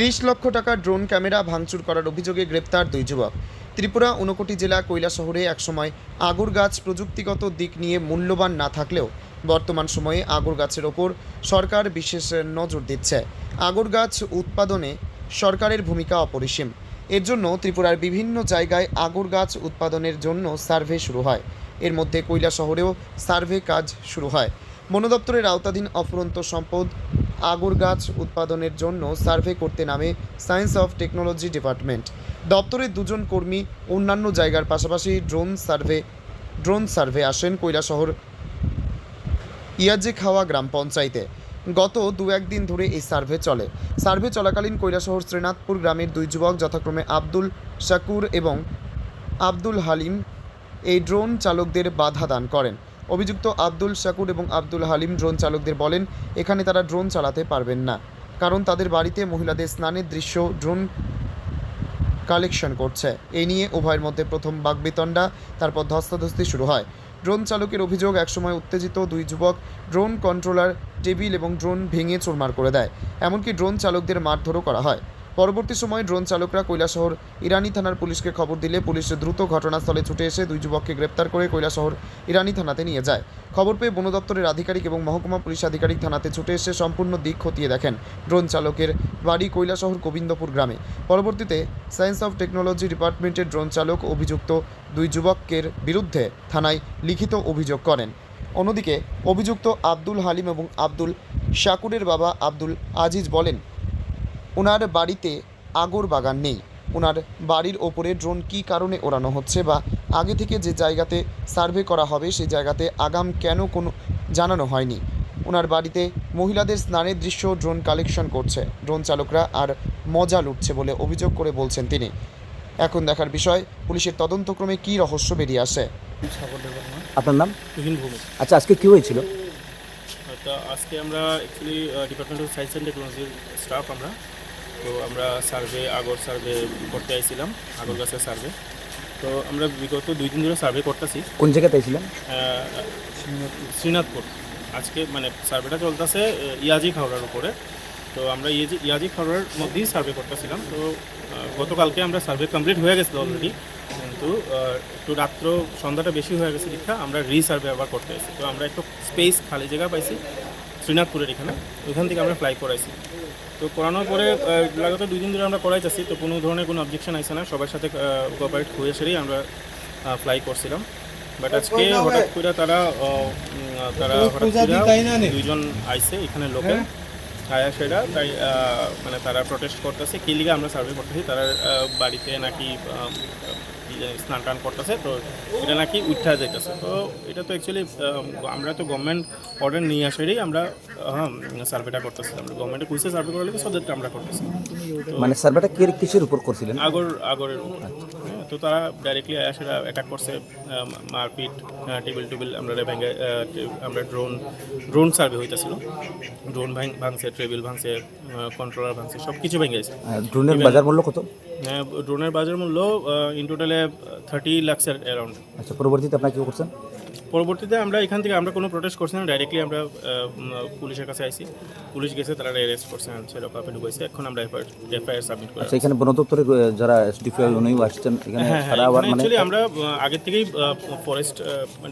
তিরিশ লক্ষ টাকা ড্রোন ক্যামেরা ভাঙচুর করার অভিযোগে গ্রেপ্তার দুই যুবক। ত্রিপুরা ঊনকোটি জেলা কৈলা শহরে একসময় আগুর গাছ প্রযুক্তিগত দিক নিয়ে মূল্যবান না থাকলেও বর্তমান সময়ে আগুর গাছের ওপর সরকার বিশেষ নজর দিচ্ছে। আগুর গাছ উৎপাদনে সরকারের ভূমিকা অপরিসীম। এর জন্য ত্রিপুরার বিভিন্ন জায়গায় আগুর গাছ উৎপাদনের জন্য সার্ভে শুরু হয়। এর মধ্যে কৈলা শহরেও সার্ভে কাজ শুরু হয়। বন দপ্তরের আওতাধীন অফুরন্ত সম্পদ আগুর গাছ উৎপাদনের জন্য সার্ভে করতে নামে সায়েন্স অফ টেকনোলজি ডিপার্টমেন্ট। দপ্তরের দুজন কর্মী অন্যান্য জায়গার পাশাপাশি ড্রোন সার্ভে ড্রোন সার্ভে আসেন কৈলাসহর ইয়াজে খাওয়া গ্রাম পঞ্চায়েতে। গত দু একদিন ধরে এই সার্ভে চলে। সার্ভে চলাকালীন কৈলাসহর শ্রীনাথপুর গ্রামের দুই যুবক যথাক্রমে আব্দুল শাকুর এবং আব্দুল হালিম এই ড্রোন চালকদের বাধা দান করেন। অভিযুক্ত আব্দুল শাকুর এবং আব্দুল হালিম ড্রোন চালকদের বলেন, এখানে তারা ড্রোন চালাতে পারবেন না, কারণ তাদের বাড়িতে মহিলাদের স্নানের দৃশ্য, ড্রোন কালেকশন করছে। এই নিয়ে উভয়ের মধ্যে প্রথম বাগবিতণ্ডা, তারপর ধস্তাধস্তি শুরু হয়। ড্রোন চালকের অভিযোগ, একসময় উত্তেজিত দুই যুবক ড্রোন কন্ট্রোলার টেবিল এবং ড্রোন ভেঙে চুরমার করে দেয়। এমনকি ড্রোন চালকদের মারধরও করা হয়। পরবর্তী সময়ে ড্রোন চালকরা কৈলাসহর ইরানি থানার পুলিশকে খবর দিলে পুলিশ দ্রুত ঘটনাস্থলে ছুটে এসে দুই যুবককে গ্রেপ্তার করে কৈলাসহর ইরানি থানাতে নিয়ে যায়। খবর পেয়ে বন দপ্তরের আধিকারিক এবং মহকুমা পুলিশ আধিকারিক থানাতে ছুটে এসে সম্পূর্ণ দিক খতিয়ে দেখেন ড্রোন চালকের বাড়ি কৈলাসহর গোবিন্দপুর গ্রামে। পরবর্তীতে সায়েন্স অফ টেকনোলজি ডিপার্টমেন্টের ড্রোন চালক অভিযুক্ত দুই যুবকের বিরুদ্ধে থানায় লিখিত অভিযোগ করেন। অন্যদিকে অভিযুক্ত আব্দুল হালিম এবং আব্দুল শাকুরের বাবা আব্দুল আজিজ বলেন ওনার বাড়িতে আগর বাগান নেই। ওনার বাড়ির ওপরে ড্রোন কী কারণে ওড়ানো হচ্ছে বা আগে থেকে যে জায়গাতে সার্ভে করা হবে সেই জায়গাতে আগাম কেন কোনো জানানো হয়নি? ওনার বাড়িতে মহিলাদের স্নানের দৃশ্য ড্রোন কালেকশন করছে। ড্রোন চালকরা আর মজা লুটছে বলে অভিযোগ করে বলছেন তিনি। এখন দেখার বিষয় পুলিশের তদন্তক্রমে কী রহস্য বেরিয়ে আসে? আপনার নাম? আচ্ছা আজকে কি হয়েছিল? আজকে আমরা actually department of science and টেকনোলজির স্টাফ আমরা তো আমরা সার্ভে আগর সার্ভে করতে আইছিলাম আগর গাছের সার্ভে তো আমরা বিগত দুই দিন ধরে সার্ভে করতেছি। কোন জায়গাতে ছিলেন শ্রীনাথপুর। আজকে মানে সার্ভেটা চলতেছে ইয়াজি খাওয়ার উপরে। তো আমরা ইয়াজি ইয়াজি খাওয়ার মধ্যেই সার্ভে করতেছিলাম। তো গতকালকে আমরা সার্ভে কমপ্লিট হয়ে গেছিল অলরেডি কিন্তু একটু রাত্র সন্ধ্যাটা বেশি হয়ে গেছে দীক্ষা আমরা রিসার্ভে আবার করতে এসেছি তো আমরা একটু স্পেস খালি জায়গা পাইছি। শ্রীনাথপুরের এখানে। ওইখান থেকে আমরা ফ্লাই করাইছি। তো করানোর পরে লাগাতার দুই দিন ধরে আমরা করাই করাইতেছি তো কোনো ধরনের কোনো অবজেকশন আইসে না। সবার সাথে কোঅপারেট হয়ে সেরেই আমরা ফ্লাই করছিলাম। বাট আজকে হঠাৎ করে তারা তারা হঠাৎ করে দুইজন আইসে এখানে লোকে। আয়া সেটা তাই মানে তারা প্রটেস্ট করতেছে। কি লিগে আমরা সার্ভে করতেছি তারা বাড়িতে নাকি কি জানি স্নান টান করতেছে তো এটা নাকি উঠা যাইতেছে। তো এটা তো অ্যাকচুয়ালি আমরা তো গভর্নমেন্ট অর্ডার নিয়ে আসারই আমরা হ্যাঁ সার্ভেটা করতেছিলাম। গভর্নমেন্টে কুইসে সার্ভে করার লাগে সদেরটা আমরা করতেছি। মানে সার্ভেটা কি কিসের উপর করছিলেন? আগর আগরের উপর। হ্যাঁ, তো তারা ডাইরেক্টলি সেটা অ্যাটাক করছে মারপিট টেবিল টেবিল আমরা ভেঙে আমরা ড্রোন ড্রোন সার্ভে হইতেছিল। ড্রোন ভাঙ ভাঙছে ট্রেবিল ভাঙছে কন্ট্রোলার ভাঙছে সব কিছু ভেঙে গেছে। ড্রোনের বাজার মূল্য কত? হ্যাঁ, ড্রোনের বাজার মূল্য ইন টোটালে থার্টি লাক্সের অ্যারাউন্ড আচ্ছা পরবর্তীতে আপনার কি করছেন? পরবর্তীতে আমরা এখান থেকে আমরা কোনো প্রোটেস্ট করছি না ডাইরেক্টলি আমরা পুলিশের কাছে আইছি। পুলিশ গেছে তারা অ্যারেস্ট করছে সেরকম আপনি ঢুকেছে। এখন আমরা এফআইআর সাবমিট করে আচ্ছা এখানে বন দপ্তরের যারা এসডিপিআই উনিও আসছেন এখানে হ্যাঁ তারা আবার মানে আমরা আগের থেকেই ফরেস্ট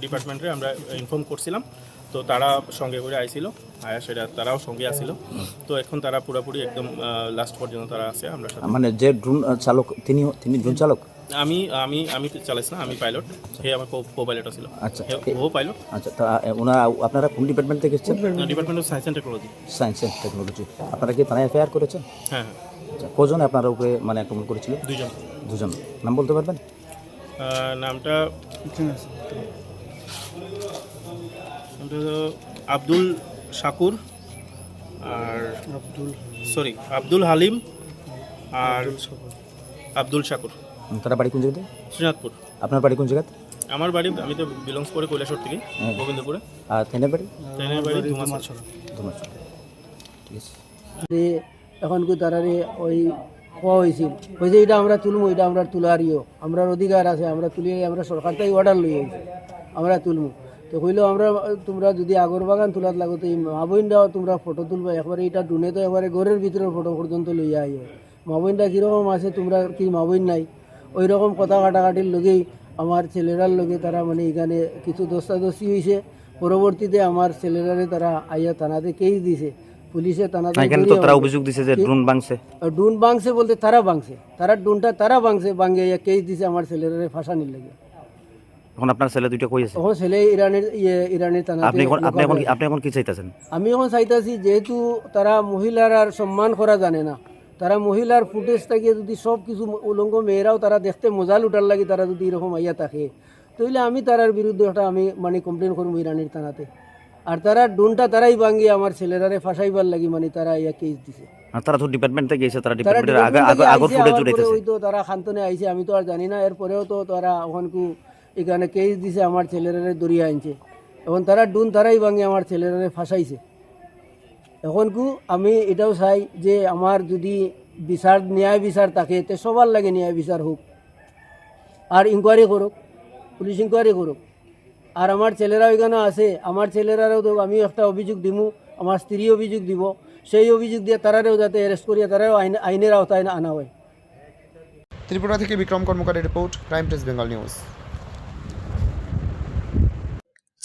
ডিপার্টমেন্টে আমরা ইনফর্ম করছিলাম। তো তারা সঙ্গে করে আইছিল আয়া সেটা তারাও সঙ্গে আসছিল তো এখন তারা পুরোপুরি একদম লাস্ট পর্যন্ত তারা আছে আমরা সাথে। মানে যে ড্রোন চালক তিনি তিনি ড্রোন চালক? আমি আমি আমি চালাইছি না আমি পাইলট হে আমার কো পাইলট ছিল আচ্ছা ও পাইলট আচ্ছা তা ওনারা আপনারা কোন ডিপার্টমেন্ট থেকে এসেছেন? Department of science and technology science and technology আপনারা কি থানায় এফআইআর করেছেন? হ্যাঁ হ্যাঁ। আচ্ছা কজন আপনারা উপরে মানে আক্রমণ করেছিল? দুজন। দুজন। নাম বলতে পারবেন? নামটা হলো আব্দুল শাকুর আর আব্দুল সরি আব্দুল হালিম আর আব্দুল শাকুর। তারা বাড়ি কোন জায়গাতে? শ্রীনাথপুর আপনার বাড়ি কোন জায়গাতে? আমার বাড়ি আমি তো বিলংস করে কৈলাসর থেকে হ্যাঁ। গোবিন্দপুরে। আর থেনের বাড়ি? ট্রেনের বাড়ি ধুমাছড়া ঠিক আছে। এখন কি তারারে ওই কোয়া হয়েছিল ওই যে এটা আমরা তুলবো এটা আমরা তুলারিও। আমরা অধিকার আছে আমরা তুলিয়ে আমরা সরকার থেকে অর্ডার লই আমরা তুলবো তো কইলো আমরা তোমরা যদি আগর বাগান তোলাত লাগো তো এই মা বোনটাও তোমরা ফটো তুলবা। একবারে এটা ডুনে তো একবারে ঘরের ভিতরের ফটো পর্যন্ত লইয়া আইও। মা বোনটা কীরকম আছে তোমরা কি মা বোন নাই? ওই রকম কথা কাটাকাটির লগেই আমার ছেলেরার লগে তারা মানে এখানে কিছু দস্তাদস্তি হয়েছে পরবর্তীতে আমার ছেলেরারে তারা আইয়া থানাতে কেস দিছে। পুলিশে থানাতে এখানে তো তারা অভিযোগ দিছে যে ড্রোন ভাঙছে। ডুন বাংছে বলতে তারা বাংছে তারা ডুনটা তারা বাংছে বাঙ্গে কেস দিছে আমার ছেলেরারে ফাঁসানির লাগে। এখন আপনার ছেলে দুইটা কই আছে? তখন ছেলে ইরানের ইয়ে ইরানের থানাতে আপনি এখন আপনি এখন আপনি এখন কি চাইতেছেন? আমি এখন চাইতেছি যেহেতু তারা মহিলার আর সম্মান করা জানে না। তারা মহিলার ফুটেজ থেকে যদি সব কিছু উলঙ্গ মেয়েরাও তারা দেখতে মজা লুটার লাগে তারা যদি এরকম আইয়া থাকে তাহলে আমি তারার বিরুদ্ধে একটা আমি মানে কমপ্লেন করব ইরানের থানাতে আর তারা ডুনটা তারাই ভাঙ্গি আমার ছেলেরারে ফাঁসাইবার লাগি মানে তারা ইয়া কেস দিছে। তারা তো ডিপার্টমেন্ট থেকে গেছে তারা ডিপার্টমেন্টের আগে আগে ফুটেজ ওই তো তারা খান্তনে আইছে আমি তো আর জানি না। এরপরেও তো তারা ওখানকু এখানে কেস দিছে আমার ছেলেরারে দরিয়া আনছে। এখন তারা ডুন তারাই ভাঙে আমার ছেলেরারে ফাঁসাইছে। এখন কু আমি এটাও চাই যে আমার যদি বিচার, ন্যায় বিচার থাকে, তে সবার লাগে ন্যায় বিচার হোক। আর ইনকোয়ারি করুক পুলিশ ইনকোয়ারি করুক। আর আমার ছেলেরা ওইখানে আছে, আমার ছেলেরাও তো আমি একটা অভিযোগ দিমু, আমার স্ত্রী অভিযোগ দিব। সেই অভিযোগ দিয়ে তারারেও যাতে অ্যারেস্ট করিয়া তারাও আইন, আইনের আওতায় আনা হয়। ত্রিপুরা থেকে Bikram কর্মকারের report, crime press Bengal news.